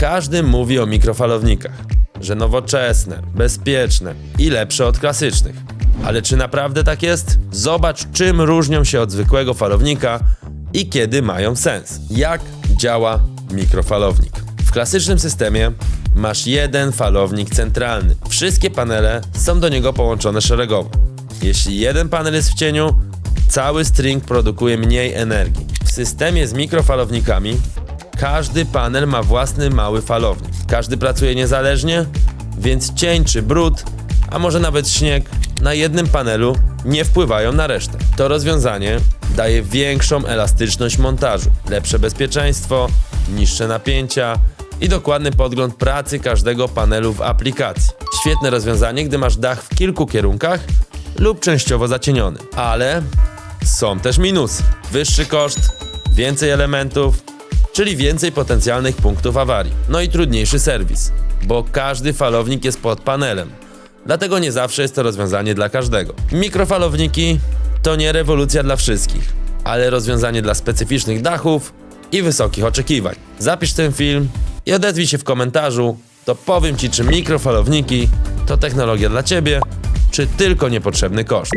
Każdy mówi o mikrofalownikach, że nowoczesne, bezpieczne i lepsze od klasycznych. Ale czy naprawdę tak jest? Zobacz, czym różnią się od zwykłego falownika i kiedy mają sens. Jak działa mikrofalownik? W klasycznym systemie masz jeden falownik centralny. Wszystkie panele są do niego połączone szeregowo. Jeśli jeden panel jest w cieniu, cały string produkuje mniej energii. W systemie z mikrofalownikami każdy panel ma własny mały falownik. Każdy pracuje niezależnie, więc cień czy brud, a może nawet śnieg na jednym panelu nie wpływają na resztę. To rozwiązanie daje większą elastyczność montażu, lepsze bezpieczeństwo, niższe napięcia i dokładny podgląd pracy każdego panelu w aplikacji. Świetne rozwiązanie, gdy masz dach w kilku kierunkach lub częściowo zacieniony. Ale są też minusy. Wyższy koszt, więcej elementów, czyli więcej potencjalnych punktów awarii. No i trudniejszy serwis, bo każdy falownik jest pod panelem. Dlatego nie zawsze jest to rozwiązanie dla każdego. Mikrofalowniki to nie rewolucja dla wszystkich, ale rozwiązanie dla specyficznych dachów i wysokich oczekiwań. Zapisz ten film i odezwij się w komentarzu, to powiem Ci, czy mikrofalowniki to technologia dla Ciebie, czy tylko niepotrzebny koszt.